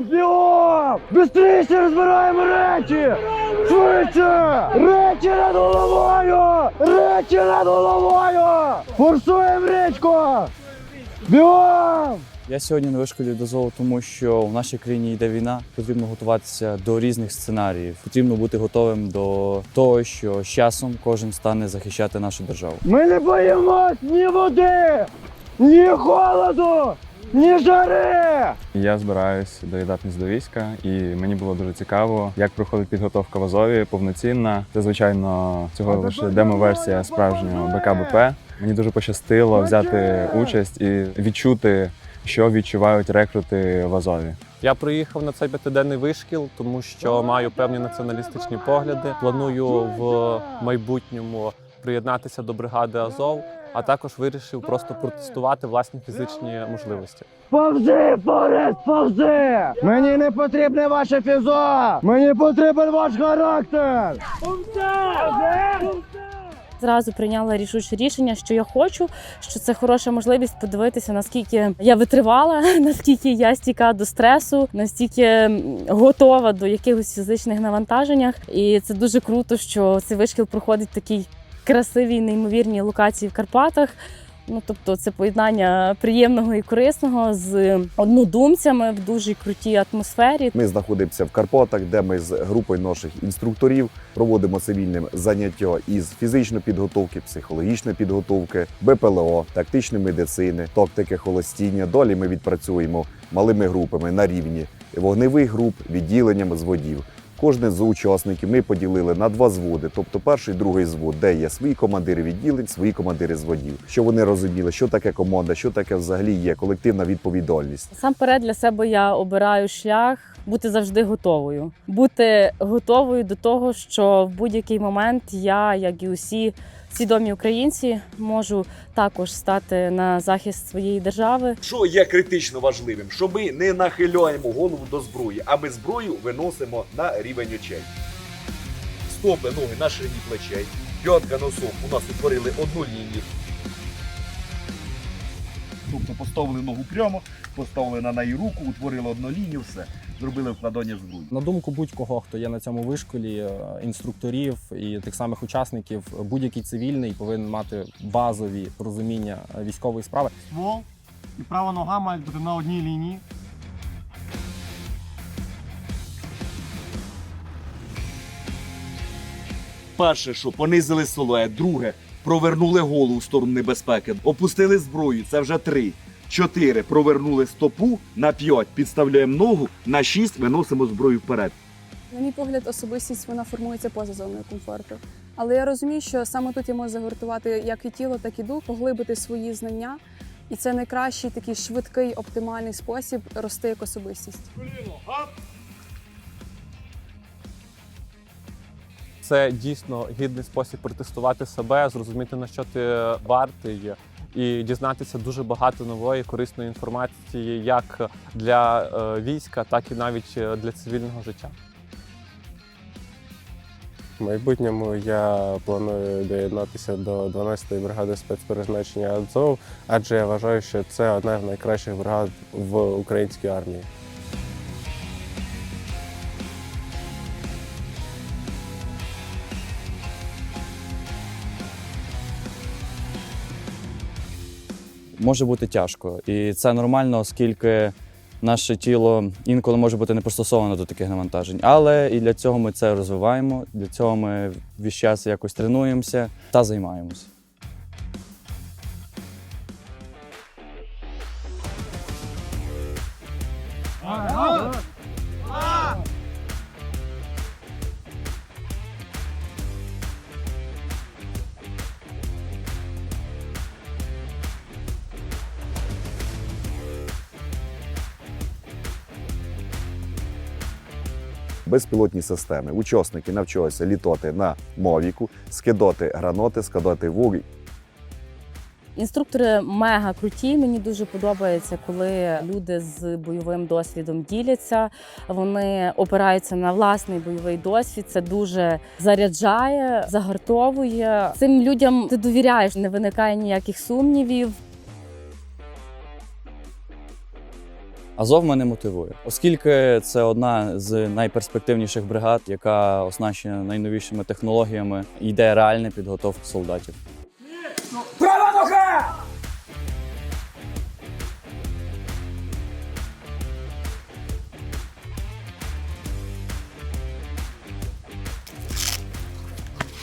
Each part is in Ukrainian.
Бігом! Бігом! Бистріше розбираємо речі! Швидше! Речі над головою! Речі над головою! Форсуємо річку! Бігом! Я сьогодні на вишколі дозволу, тому що в нашій країні йде війна. Потрібно готуватися до різних сценаріїв. Потрібно бути готовим до того, що з часом кожен стане захищати нашу державу. Ми не боїмось ні води, ні холоду, ні жари! Я збираюсь доєднатися до війська, і мені було дуже цікаво, як проходить підготовка в Азові повноцінна. Це звичайно цього лише демо-версія справжнього БКБП. Мені дуже пощастило взяти участь і відчути, що відчувають рекрути в Азові. Я приїхав на цей п'ятиденний вишкіл, тому що маю певні націоналістичні погляди. Планую в майбутньому приєднатися до бригади Азов, а також вирішив просто протестувати власні фізичні можливості. Повзи, Форест, повзи! Мені не потрібне ваше фізо! Мені потрібен ваш характер! Зразу прийняла рішуче рішення, що я хочу, що це хороша можливість подивитися, наскільки я витривала, наскільки я стійка до стресу, настільки готова до якихось фізичних навантаженнях. І це дуже круто, що цей вишкіл проходить в такій красивій, неймовірній локації в Карпатах. Ну, тобто, це поєднання приємного і корисного з однодумцями в дуже крутій атмосфері. Ми знаходимося в Карпатах, де ми з групою наших інструкторів проводимо цивільним заняття із фізичної підготовки, психологічної підготовки, БПЛО, тактичної медицини, тактики холостіння. Далі ми відпрацюємо малими групами на рівні вогневих груп, відділенням зводів. Кожне з учасників ми поділили на два зводи, тобто перший, другий звод, де є свої командири відділень, свої командири зводів. що вони розуміли, що таке команда, що таке взагалі є колективна відповідальність. Сам перед для себе я обираю шлях бути завжди готовою, бути готовою до того, що в будь-який момент я, як і усі свідомі українці, можу також стати на захист своєї держави. Що є критично важливим, що ми не нахиляємо голову до зброї, а ми зброю виносимо на рівень очей. Стопи, ноги на ширині плечей, п'ятка носом у нас утворили одну лінію. Тобто поставили ногу прямо, поставили на неї руку, утворили одну лінію, все. Зробили вкладання зброї. На думку будь-кого, хто є на цьому вишколі, е, інструкторів і тих самих учасників, будь-який цивільний повинен мати базові розуміння е, військової справи. ствол і права нога мають бути на одній лінії. Перше, що понизили силует, друге, провернули голову в сторону небезпеки, опустили зброю, це вже три. Чотири. Провернули стопу на п'ять, підставляємо ногу, на шість виносимо зброю вперед. На мій погляд, особистість вона формується поза зоною комфорту. Але я розумію, що саме тут я можу загартувати як і тіло, так і дух, поглибити свої знання. І це найкращий такий швидкий, оптимальний спосіб рости як особистість. Це дійсно гідний спосіб протестувати себе, зрозуміти на що ти вартий. І дізнатися дуже багато нової корисної інформації як для е, війська, так і навіть е, для цивільного життя. В майбутньому я планую доєднатися до 12-ї бригади спецпризначення Азов, адже я вважаю, що це одна з найкращих бригад в українській армії. Може бути тяжко, і це нормально, оскільки наше тіло інколи може бути не пристосоване до таких навантажень. Але і для цього ми це розвиваємо. Для цього ми весь час якось тренуємося та займаємося. Безпілотні системи. Учасники навчилися літати на мовіку, скидати гранати, скидати вуги. Інструктори мега круті. Мені дуже подобається, коли люди з бойовим досвідом діляться. Вони опираються на власний бойовий досвід. Це дуже заряджає, загартовує. Цим людям ти довіряєш, не виникає ніяких сумнівів. Азов мене мотивує, оскільки це одна з найперспективніших бригад, яка оснащена найновішими технологіями, і йде реальна підготовка солдатів.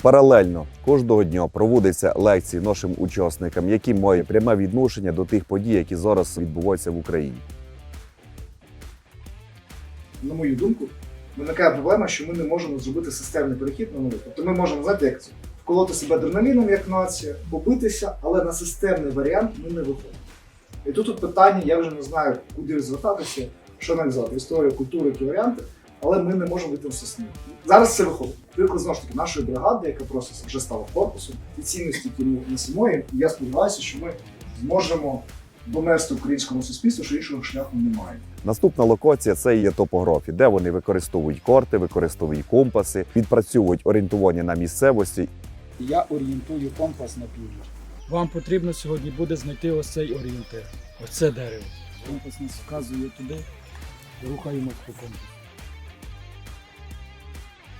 Паралельно кожного дня проводяться лекції нашим учасникам, які мають пряме відношення до тих подій, які зараз відбуваються в Україні. На мою думку, виникає проблема, що ми не можемо зробити системний перехід на новий. Тобто ми можемо знаєте, як це вколоти себе адреналіном як нація, побитися, але на системний варіант ми не виходимо. І тут, тут питання, я вже не знаю, куди звертатися, що аналізувати, історію, культуру, які варіанти, але ми не можемо вийти в систему. Зараз це виходить. Приклад знову ж таки нашої бригади, яка просто вже стала корпусом, і цінності, які ми несемо, і я сподіваюся, що ми зможемо донести українському суспільству, що іншого шляху немає. Наступна локація це є топографі, де вони використовують карти, використовують компаси, відпрацьовують орієнтування на місцевості. Я орієнтую компас на північ. Вам потрібно сьогодні буде знайти ось цей орієнтир. Ось це дерево. Компас нас вказує туди, рухаємо по компасу.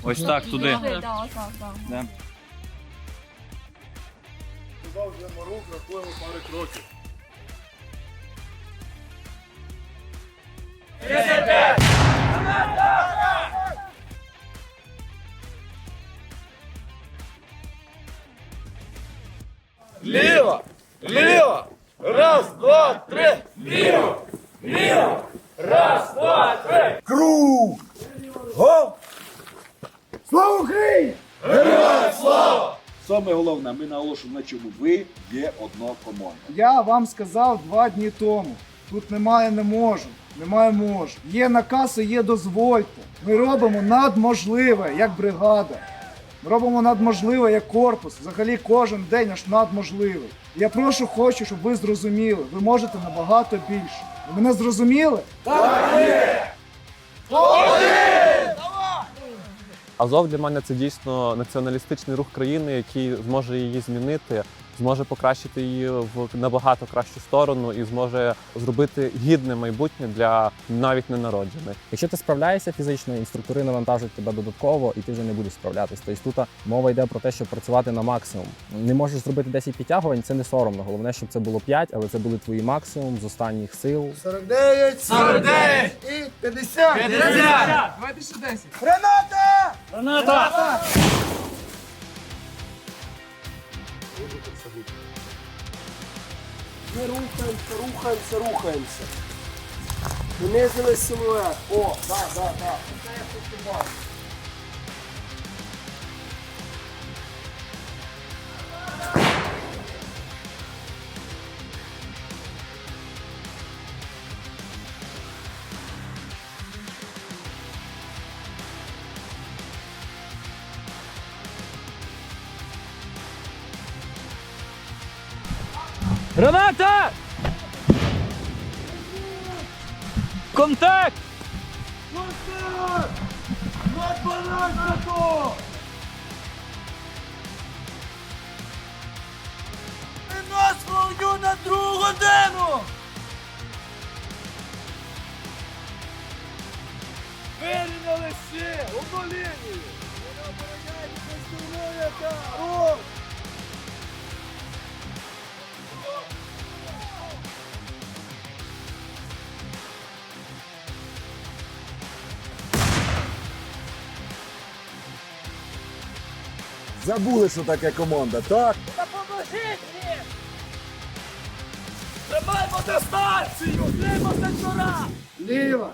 Ось так туди. Да. Продовжуємо рух, рахуємо пари кроків. Наголошуємо на чому ви є одна команда. Я вам сказав два дні тому. Тут немає не можу, немає можу. Є наказ і є дозвольте. Ми робимо надможливе, як бригада. Ми робимо надможливе як корпус. Взагалі кожен день наш надможливий. Я прошу, хочу, щоб ви зрозуміли. Ви можете набагато більше. Ви мене зрозуміли? Азов для мене це дійсно націоналістичний рух країни, який зможе її змінити, зможе покращити її в набагато кращу сторону і зможе зробити гідне майбутнє для навіть ненароджених. Якщо ти справляєшся фізично, інструктори навантажують тебе додатково, і ти вже не будеш справлятися. Тобто тут мова йде про те, щоб працювати на максимум. Не можеш зробити 10 підтягувань, це не соромно. Головне, щоб це було 5, але це були твої максимум з останніх сил. 49, 49 і 50. 50. Давайте ще 10. Граната! Граната! Ми рухаємося, рухаємося, рухаємося. Понизили силует. О, так, так, так. Це я хочу. Контакт! Нас вогню на другу годину! Вирівняли всі! Одну лінію! Вона обороняється, здоров'я! Забули, що таке команда, так? Допоможіть їм! Тримаймо дистанцію! Тримаймо сектора! Ліва,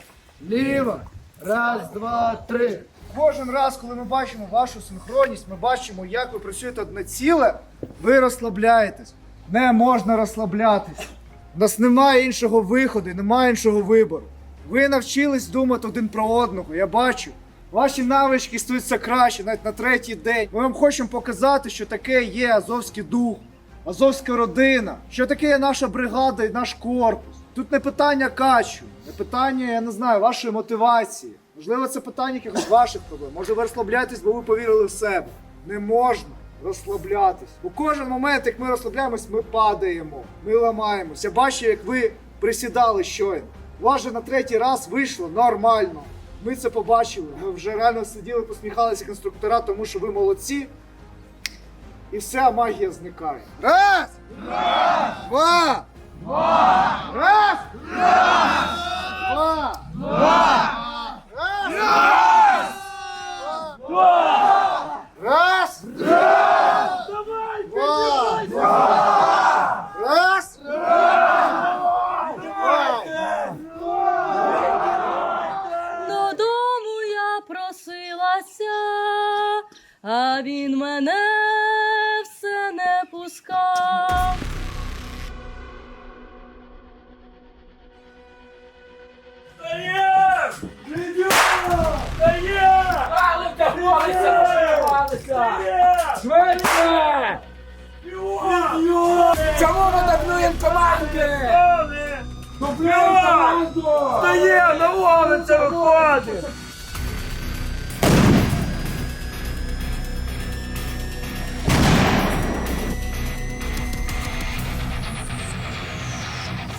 ліва. Раз, два, три. Кожен раз, коли ми бачимо вашу синхронність, ми бачимо, як ви працюєте одне ціле, ви розслабляєтесь. Не можна розслаблятись. У нас немає іншого виходу, немає іншого вибору. Ви навчились думати один про одного, я бачу. Ваші навички стають все краще, навіть на третій день. Ми вам хочемо показати, що таке є азовський дух, азовська родина, що таке є наша бригада і наш корпус. Тут не питання качу, не питання, я не знаю, вашої мотивації. Можливо, це питання якихось ваших проблем. Може, ви розслабляєтесь, бо ви повірили в себе. Не можна розслаблятись. У кожен момент, як ми розслабляємось, ми падаємо, ми ламаємося. Я бачу, як ви присідали щойно. У вас же на третій раз вийшло нормально. Ми це побачили. Ми вже реально сиділи, посміхалися конструктора, тому що ви молодці. І вся магія зникає. Раз! Раз! Два! Два! Раз! Раз! Два! Два! Раз! Два! Раз! Раз! Два! Два! Раз! Додому я просилася, а він мене все не пускав. Чому ми дублюємо команди? Дублюємо команду! Стає, на вулицю виходить!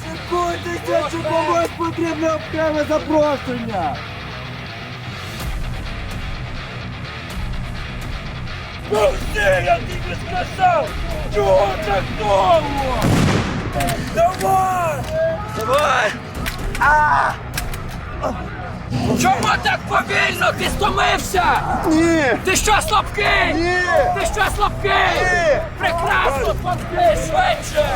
Секундуйте, чи комусь потрібне окреме запрошення! Пусти, я тобі сказав! Чого так довго? Давай! Давай! А! Чому так повільно? Ти стомився? Ні! Ти що слабкий? Ні! Ти що слабкий? Ні! Прекрасно слабкий, швидше!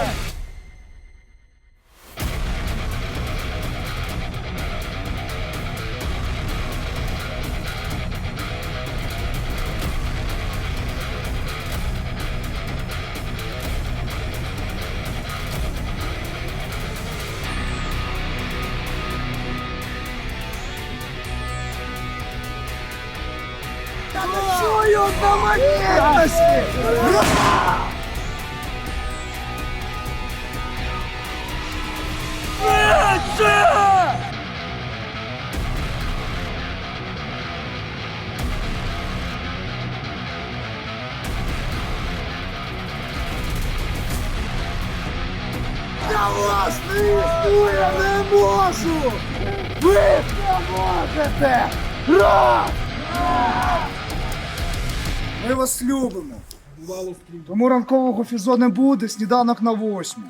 Магнітності! Я вас не існує, не можу! Ви не можете! Раз! Ми вас любимо. Тому ранкового фізо не буде, сніданок на восьму.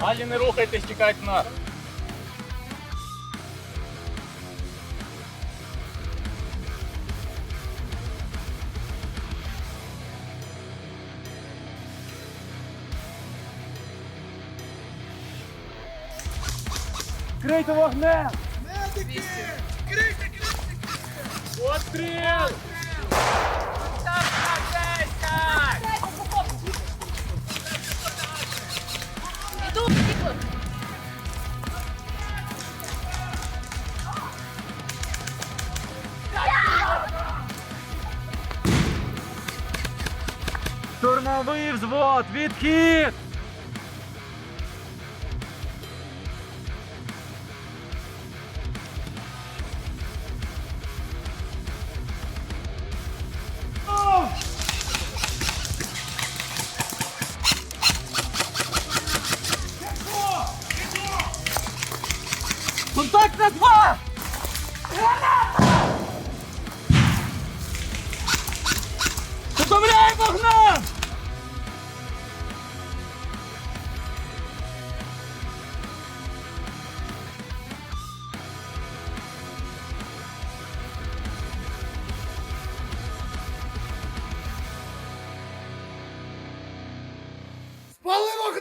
Далі не рухайтесь, чекайте нас. Крийте вогнем! Медики! Крийте, крийте! Постріл! Штурмовий взвод, відхід!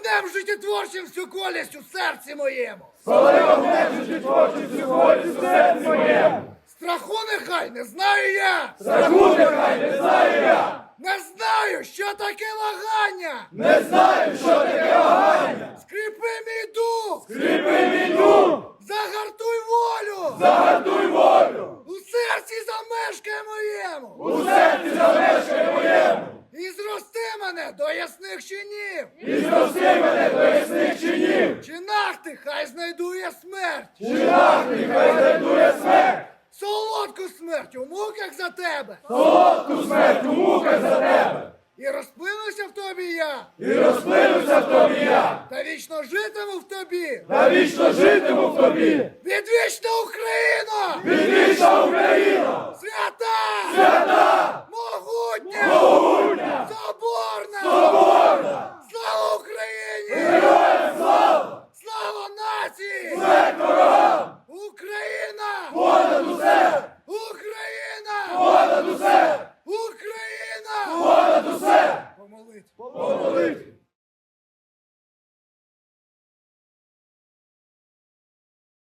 огнем всю колість у серці моєму. Спали творчим всю колість у серці моєму. Страху нехай не знаю я. Страху нехай не знаю я. Не знаю, що таке вагання. Не знаю, що таке вагання. Скріпи мій дух. Скріпи мій дух. Тебе! Солодку смерть у муках за тебе! І розплинуся в тобі я! І розплинуся в тобі я! Та вічно житиму в тобі! Та вічно житиму в тобі! Відвічна Україна! Відвічна Україна!